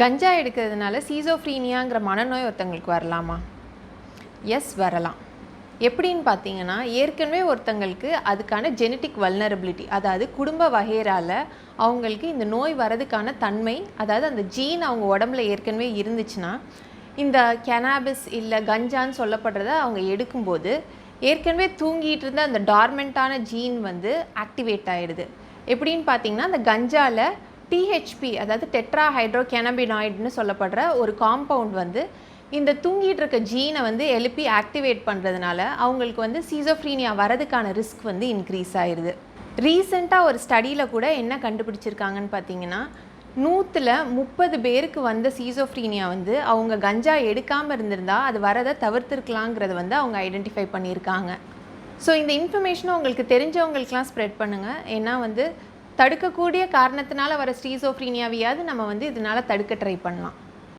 கஞ்சா எடுக்கிறதுனால சீசோஃப்ரீனியாங்கிற மனநோய் ஒருத்தங்களுக்கு வரலாமா? எஸ் வரலாம். எப்படின்னு பார்த்தீங்கன்னா ஏற்கனவே ஒருத்தங்களுக்கு அதுக்கான ஜெனட்டிக் வல்னரபிலிட்டி அதாவது குடும்ப வகையரால் அவங்களுக்கு இந்த நோய் வரதுக்கான தன்மை அதாவது அந்த ஜீன் அவங்க உடம்புல ஏற்கனவே இருந்துச்சுன்னா இந்த கெனாபிஸ் இல்லை கஞ்சான்னு சொல்லப்படுறத அவங்க எடுக்கும்போது ஏற்கனவே தூங்கிட்டு இருந்த அந்த டார்மெண்ட்டான ஜீன் வந்து ஆக்டிவேட் ஆகிடுது எப்படின்னு பார்த்தீங்கன்னா அந்த கஞ்சாவில் டிஹெச்பி அதாவது டெட்ரா ஹைட்ரோ கெனபினாய்டுன்னு சொல்லப்படுற ஒரு காம்பவுண்ட் வந்து இந்த தூங்கிட்டு இருக்க ஜீனை வந்து எழுப்பி ஆக்டிவேட் பண்ணுறதுனால அவங்களுக்கு வந்து சீசோஃப்ரீனியா வரதுக்கான ரிஸ்க் வந்து இன்க்ரீஸ் ஆயிடுது ரீசெண்டாக ஒரு ஸ்டடியில் கூட என்ன கண்டுபிடிச்சிருக்காங்கன்னு பார்த்தீங்கன்னா நூற்றில் முப்பது பேருக்கு வந்த சீசோஃப்ரீனியா வந்து அவங்க கஞ்சா எடுக்காமல் இருந்திருந்தால் அது வரதை தவிர்த்துருக்கலாங்கிறத வந்து அவங்க ஐடென்டிஃபை பண்ணியிருக்காங்க. ஸோ இந்த இன்ஃபர்மேஷனை உங்களுக்கு தெரிஞ்சவங்களுக்கெலாம் ஸ்ப்ரெட் பண்ணுங்கள் ஏன்னா வந்து தடுக்கக்கூடிய காரணத்தினால வர ஸ்டீசோஃப்ரீனியாவையாவது நம்ம வந்து இதனால் தடுக்க ட்ரை பண்ணலாம்.